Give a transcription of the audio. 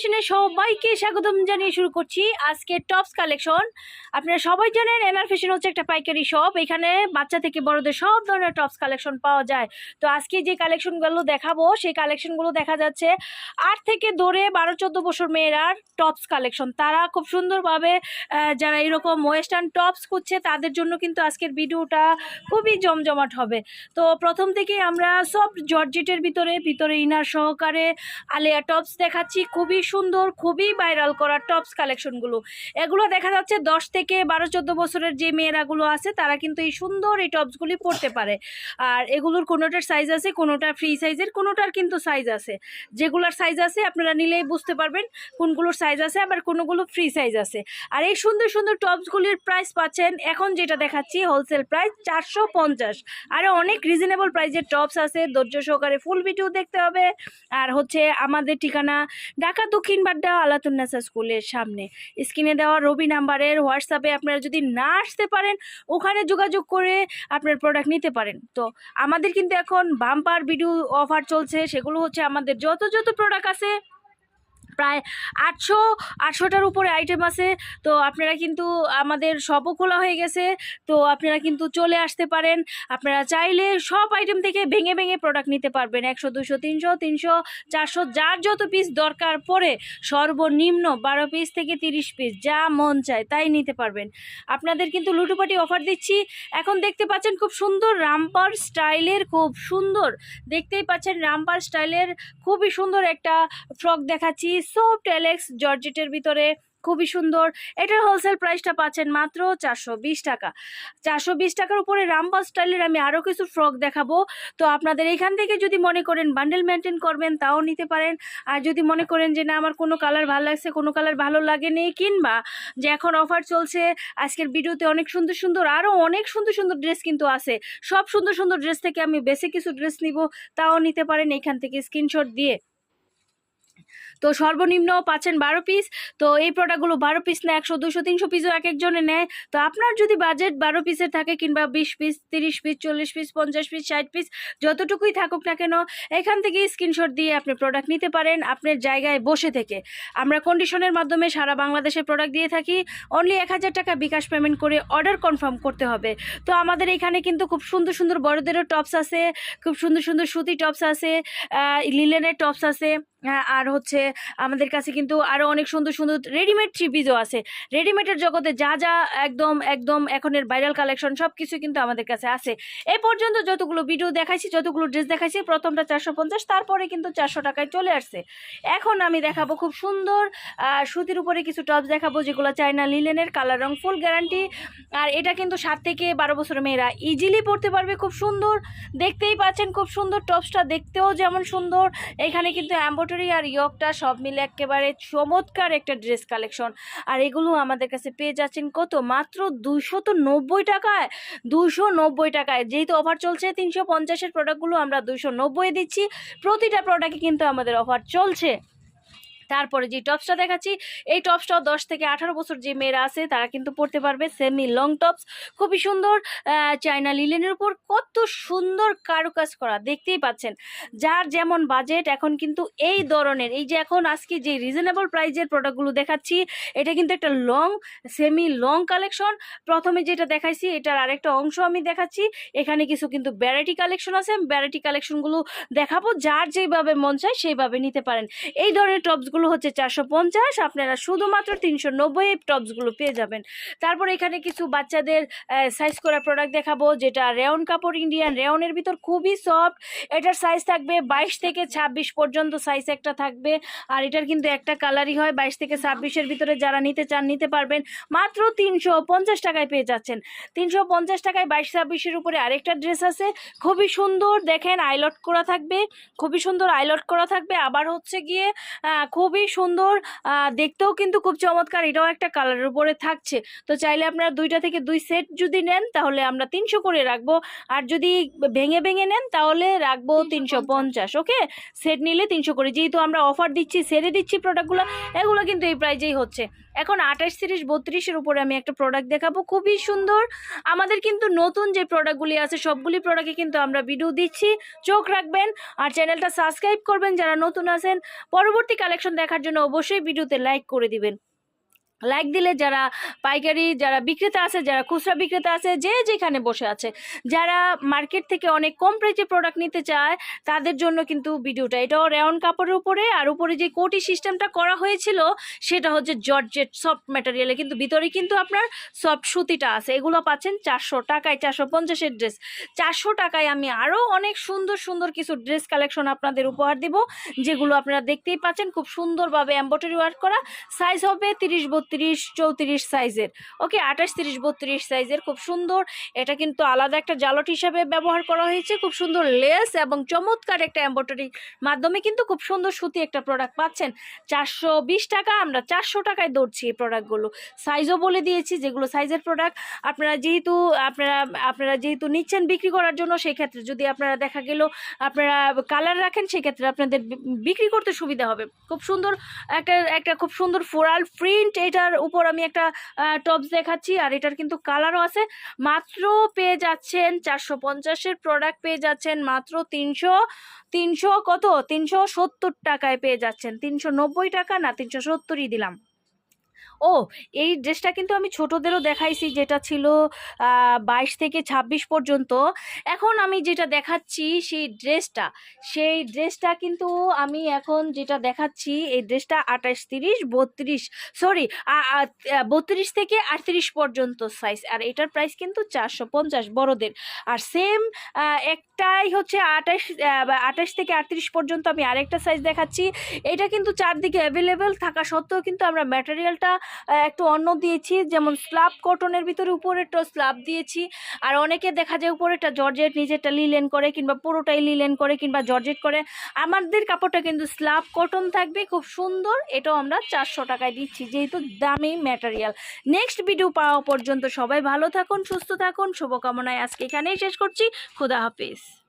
ফ্যাশনে সবাইকে স্বাগতম জানিয়ে শুরু করছি আজকে টপস কালেকশন আপনারা সবাই জানেন এনআর ফ্যাশন হচ্ছে একটা পাইকারি শপ এখানে বাচ্চা থেকে বড়দের সব ধরনের টপস কালেকশন পাওয়া যায়। তো আজকে যে কালেকশনগুলো দেখাবো, সেই কালেকশনগুলো দেখা যাচ্ছে আট থেকে ধরে বারো, চোদ্দ বছর মেয়েরার টপস কালেকশন তারা খুব সুন্দরভাবে যারা এরকম ওয়েস্টার্ন টপস করছে তাদের জন্য কিন্তু আজকের ভিডিওটা খুবই জমজমাট হবে। তো প্রথম থেকেই আমরা সব জর্জেটের ভিতরে ভিতরে ইনার সহকারে আলিয়া টপস দেখাচ্ছি। খুবই সুন্দর, খুবই ভাইরাল করা টপস কালেকশনগুলো এগুলো দেখা যাচ্ছে দশ থেকে বারো, চোদ্দ বছরের যে মেয়েরাগুলো আছে, তারা কিন্তু এই সুন্দর এই টপসগুলি পরতে পারে। আর এগুলোর কোনোটার সাইজ আছে, কোনোটা ফ্রি সাইজের কোনোটার কিন্তু সাইজ আছে। যেগুলোর সাইজ আছে, আপনারা নিলেই বুঝতে পারবেন কোনগুলোর সাইজ আছে, আবার কোনোগুলো ফ্রি সাইজ আছে। আর এই সুন্দর সুন্দর টপসগুলির প্রাইস পাচ্ছেন, এখন যেটা দেখাচ্ছি হোলসেল প্রাইস চারশো পঞ্চাশ। আর অনেক রিজনেবল প্রাইসের টপস আছে, ধৈর্য সহকারে ফুল ভিডিও দেখতে হবে। আর হচ্ছে আমাদের ঠিকানা, ঢাকা দক্ষিণ বাড্ডা আলাতুন্নাসা স্কুলের সামনে। স্ক্রিনে দেওয়া রবি নাম্বারের হোয়াটসঅ্যাপে আপনারা যদি না আসতে পারেন, ওখানে যোগাযোগ করে আপনার প্রোডাক্ট নিতে পারেন। তো আমাদের কিন্তু এখন বাম্পার ভিডিও অফার চলছে, সেগুলো হচ্ছে আমাদের যত যত প্রোডাক্ট আছে প্রায় আটশো, আটশোটার উপরে আইটেম আছে। তো আপনারা কিন্তু আমাদের শপও খোলা হয়ে গেছে। তো আপনারা কিন্তু চলে আসতে পারেন। আপনারা চাইলে সব আইটেম থেকে ভেঙে ভেঙে প্রোডাক্ট নিতে পারবেন। একশো, দুশো, তিনশো তিনশো, চারশো, যার যত পিস দরকার পড়ে সর্বনিম্ন বারো পিস থেকে তিরিশ পিস যা মন চায় তাই নিতে পারবেন। আপনাদের কিন্তু লুটুপাটি অফার দিচ্ছি। এখন দেখতে পাচ্ছেন খুব সুন্দর রামপার স্টাইলের, খুব সুন্দর। দেখতেই পাচ্ছেন রামপার স্টাইলের খুবই সুন্দর একটা ফ্রক দেখাচ্ছি। সফট এলেক্স জর্জেটের ভিতরে খুবই সুন্দর। এটার হোলসেল প্রাইসটা পাচ্ছেন মাত্র চারশো বিশ টাকা। চারশো বিশ টাকার উপরে রামপাল স্টাইলের আমি আরও কিছু ফ্রক দেখাবো। তো আপনাদের এখান থেকে যদি মনে করেন বান্ডেল মেনটেন করবেন, তাও নিতে পারেন। আর যদি মনে করেন যে না, আমার কোনো কালার ভালো লাগছে, কোনো কালার ভালো লাগেনি, কিংবা যে এখন অফার চলছে, আজকের ভিডিওতে অনেক সুন্দর সুন্দর আরও অনেক সুন্দর সুন্দর ড্রেস কিন্তু আছে। সব সুন্দর সুন্দর ড্রেস থেকে আমি বেশি কিছু ড্রেস নিব, তাও নিতে পারেন এখান থেকে স্ক্রিনশট দিয়ে। তো সর্বনিম্ন পাচ্ছেন বারো পিস তো এই প্রোডাক্টগুলো বারো পিস না একশো দুশো তিনশো পিসও এক একজনে নেয়। তো আপনার যদি বাজেট বারো পিসের থাকে কিংবা বিশ পিস তিরিশ পিস চল্লিশ পিস পঞ্চাশ পিস ষাট পিস যতটুকুই থাকুক না কেন, এখান থেকে স্ক্রিনশট দিয়ে আপনি প্রোডাক্ট নিতে পারেন আপনার জায়গায় বসে থেকে। আমরা কন্ডিশনের মাধ্যমে সারা বাংলাদেশে প্রোডাক্ট দিয়ে থাকি। অনলি এক হাজার টাকা বিকাশ পেমেন্ট করে অর্ডার কনফার্ম করতে হবে। তো আমাদের এখানে কিন্তু খুব সুন্দর সুন্দর বড়দেরও টপস আছে, খুব সুন্দর সুন্দর সুতি টপস আছে লিলেনের টপস আছে। আর হচ্ছে আমাদের কাছে কিন্তু আরও অনেক সুন্দর সুন্দর রেডিমেড থ্রি পিসও আছে। রেডিমেডের জগতে যা যা একদম একদম এখনের ভাইরাল কালেকশন সব কিছু কিন্তু আমাদের কাছে আছে। এ পর্যন্ত যতগুলো ভিডিও দেখাইছি, যতগুলো ড্রেস দেখাইছি, প্রথমটা চারশো পঞ্চাশ, তারপরে কিন্তু চারশো টাকায় চলে আসছে। এখন আমি দেখাবো খুব সুন্দর সুতির উপরে কিছু টপস দেখাবো, যেগুলো চায়না লিলেনের কালার রং ফুল গ্যারান্টি আর এটা কিন্তু সাত থেকে বারো বছরের মেয়েরা ইজিলি পড়তে পারবে খুব সুন্দর। দেখতেই পাচ্ছেন খুব সুন্দর টপসটা দেখতেও যেমন সুন্দর। এখানে কিন্তু অ্যাম্বোটারি আর ইয়কটা সব মিলে একেবারে চমৎকার একটা ড্রেস কালেকশন আর এগুলো আমাদের কাছে পেয়ে যাচ্ছেন কত? মাত্র দুশো তো নব্বই টাকায়। দুশো নব্বই টাকায়। যেহেতু অফার চলছে, তিনশো পঞ্চাশের প্রোডাক্টগুলো আমরা দুশো নব্বই দিচ্ছি। প্রতিটা প্রোডাক্টে কিন্তু আমাদের অফার চলছে। তারপরে যে টপসটা দেখাচ্ছি, এই টপসটাও দশ থেকে আঠারো বছর যে মেয়েরা আছে, তারা কিন্তু পড়তে পারবে সেমি লং টপস খুবই সুন্দর চায়না লিলেনের উপর কত সুন্দর কারুকাজ করা, দেখতেই পাচ্ছেন। যার যেমন বাজেট এখন কিন্তু এই ধরনের, এই যে এখন আজকে যে রিজনেবল প্রাইজের প্রোডাক্টগুলো দেখাচ্ছি, এটা কিন্তু একটা লং সেমি লং কালেকশন প্রথমে যেটা দেখাইছি, এটার আরেকটা অংশ আমি দেখাচ্ছি। এখানে কিছু কিন্তু ভ্যারাইটি কালেকশন আছে ভ্যারাইটি কালেকশনগুলো দেখাবো। যার যেভাবে মন চায়, সেইভাবে নিতে পারেন। এই ধরনের টপসগুলো হচ্ছে চারশো পঞ্চাশ আপনারা শুধুমাত্র তিনশো নব্বই টপসগুলো পেয়ে যাবেন। তারপর এখানে কিছু বাচ্চাদের সাইজ করা প্রোডাক্ট দেখাবো যেটা রেয়ন কাপড় ইন্ডিয়ান রেয়নের ভিতর খুবই সফট এটার সাইজ থাকবে বাইশ থেকে ছাব্বিশ পর্যন্ত সাইজ একটা থাকবে। আর এটার কিন্তু একটা কালারই হয় বাইশ থেকে ছাব্বিশের ভিতরে যারা নিতে চান নিতে পারবেন। মাত্র তিনশো পঞ্চাশ টাকায় পেয়ে যাচ্ছেন। তিনশো পঞ্চাশ টাকায় বাইশ ছাব্বিশের উপরে আরেকটা ড্রেস আছে। খুবই সুন্দর দেখেন আইলট করা থাকবে। খুবই সুন্দর আইলট করা থাকবে। আবার হচ্ছে গিয়ে আহ, খুবই সুন্দর দেখতেও কিন্তু খুব চমৎকার এটাও একটা কালারের উপরে থাকছে। তো চাইলে আপনারা দুইটা থেকে দুই সেট যদি নেন তাহলে আমরা তিনশো করে রাখব। আর যদি ভেঙে ভেঙে নেন তাহলে রাখব তিনশো পঞ্চাশ ওকে? সেট নিলে তিনশো করে। যেহেতু আমরা অফার দিচ্ছি সেরে দিচ্ছি প্রোডাক্টগুলো এগুলো কিন্তু এই প্রাইজেই হচ্ছে। এখন আঠাশ তিরিশ বত্রিশের উপরে আমি একটা প্রোডাক্ট দেখাবো খুবই সুন্দর। আমাদের কিন্তু নতুন যে প্রোডাক্টগুলি আছে সবগুলি প্রোডাক্টে কিন্তু আমরা ভিডিও দিচ্ছি। চোখ রাখবেন আর চ্যানেলটা সাবস্ক্রাইব করবেন যারা নতুন আছেন। পরবর্তী কালেকশন কালেকশন দেখার জন্য অবশ্যই ভিডিওতে লাইক করে দিবেন। লাইক দিলে যারা পাইকারি, যারা বিক্রেতা আছে, যারা খুচরা বিক্রেতা আছে, যে যেখানে বসে আছে, যারা মার্কেট থেকে অনেক কম প্রাইসে প্রোডাক্ট নিতে চায়, তাদের জন্য কিন্তু ভিডিওটা। এটাও রেওন কাপড়ের উপরে, আর উপরে যে কোটি সিস্টেমটা করা হয়েছিল, সেটা হচ্ছে জর্জেট সফট ম্যাটেরিয়ালে কিন্তু ভিতরে কিন্তু আপনার সফট সুতিটা আছে। এগুলো পাচ্ছেন চারশো টাকায়, চারশো পঞ্চাশের ড্রেস চারশো টাকায় আমি আরও অনেক সুন্দর সুন্দর কিছু ড্রেস কালেকশন আপনাদের উপহার দেব, যেগুলো আপনারা দেখতেই পাচ্ছেন। খুব সুন্দরভাবে এম্বয়ডারি ওয়ার্ক করা। সাইজ হবে তিরিশ বত্রিশ চৌত্রিশ সাইজের। ওকে, আঠাশ, তিরিশ, বত্রিশ সাইজের। খুব সুন্দর। এটা কিন্তু আলাদা একটা জালট হিসাবে ব্যবহার করা হয়েছে। খুব সুন্দর লেস এবং চমৎকার একটা এম্বয়ডারি মাধ্যমে কিন্তু খুব সুন্দর সুতি একটা প্রোডাক্ট পাচ্ছেন। চারশো বিশ টাকা, আমরা চারশো টাকায় দৌড়ছি এই প্রোডাক্টগুলো সাইজও বলে দিয়েছি, যেগুলো সাইজের প্রোডাক্ট আপনারা যেহেতু, আপনারা আপনারা যেহেতু নিচ্ছেন বিক্রি করার জন্য সেই ক্ষেত্রে যদি আপনারা দেখা গেল, আপনারা কালার রাখেন, সেক্ষেত্রে আপনাদের বিক্রি করতে সুবিধা হবে। খুব সুন্দর একটা একটা খুব সুন্দর ফোরাল প্রিন্ট এটার উপর আমি একটা টপস দেখাচ্ছি আর এটার কিন্তু কালারও আছে। মাত্র পেয়ে যাচ্ছেন চারশো পঞ্চাশের প্রোডাক্ট পেয়ে যাচ্ছেন মাত্র তিনশো তিনশো কত? তিনশো সত্তর টাকায় পেয়ে যাচ্ছেন। তিনশো নব্বই টাকা না, তিনশো সত্তরই দিলাম। ও, এই ড্রেসটা কিন্তু আমি ছোটদেরও দেখাইছি, যেটা ছিল বাইশ থেকে ছাব্বিশ পর্যন্ত। এখন আমি যেটা দেখাচ্ছি সেই ড্রেসটা সেই ড্রেসটা কিন্তু আমি এখন যেটা দেখাচ্ছি, এই ড্রেসটা আঠাশ তিরিশ বত্রিশ, সরি বত্রিশ থেকে আটত্রিশ পর্যন্ত সাইজ আর এটার প্রাইস কিন্তু চারশো পঞ্চাশ বড়দের। আর সেম একটাই হচ্ছে আঠাশ আঠাশ থেকে আটত্রিশ পর্যন্ত আমি আরেকটা সাইজ দেখাচ্ছি। এটা কিন্তু চারদিকে অ্যাভেলেবেল থাকা সত্ত্বেও কিন্তু আমরা ম্যাটেরিয়ালটা একটু অন্য দিয়েছি, যেমন স্ল্যাব কটনের ভিতরে উপরেরটা স্ল্যাব দিয়েছি। আর অনেকে দেখা যায় উপরেরটা জর্জেট, নিচেরটা লিলেন করে কিংবা পুরোটাই লিলেন করে কিংবা জর্জেট করে। আমাদের কাপড়টা কিন্তু স্ল্যাব কটন থাকবে, খুব সুন্দর। এটাও আমরা চারশো টাকায় দিচ্ছি, যেহেতু দামি ম্যাটেরিয়াল নেক্সট ভিডিও পাওয়া পর্যন্ত সবাই ভালো থাকুন, সুস্থ থাকুন, শুভকামনায় আজকে এখানেই শেষ করছি। খুদা হাফিজ।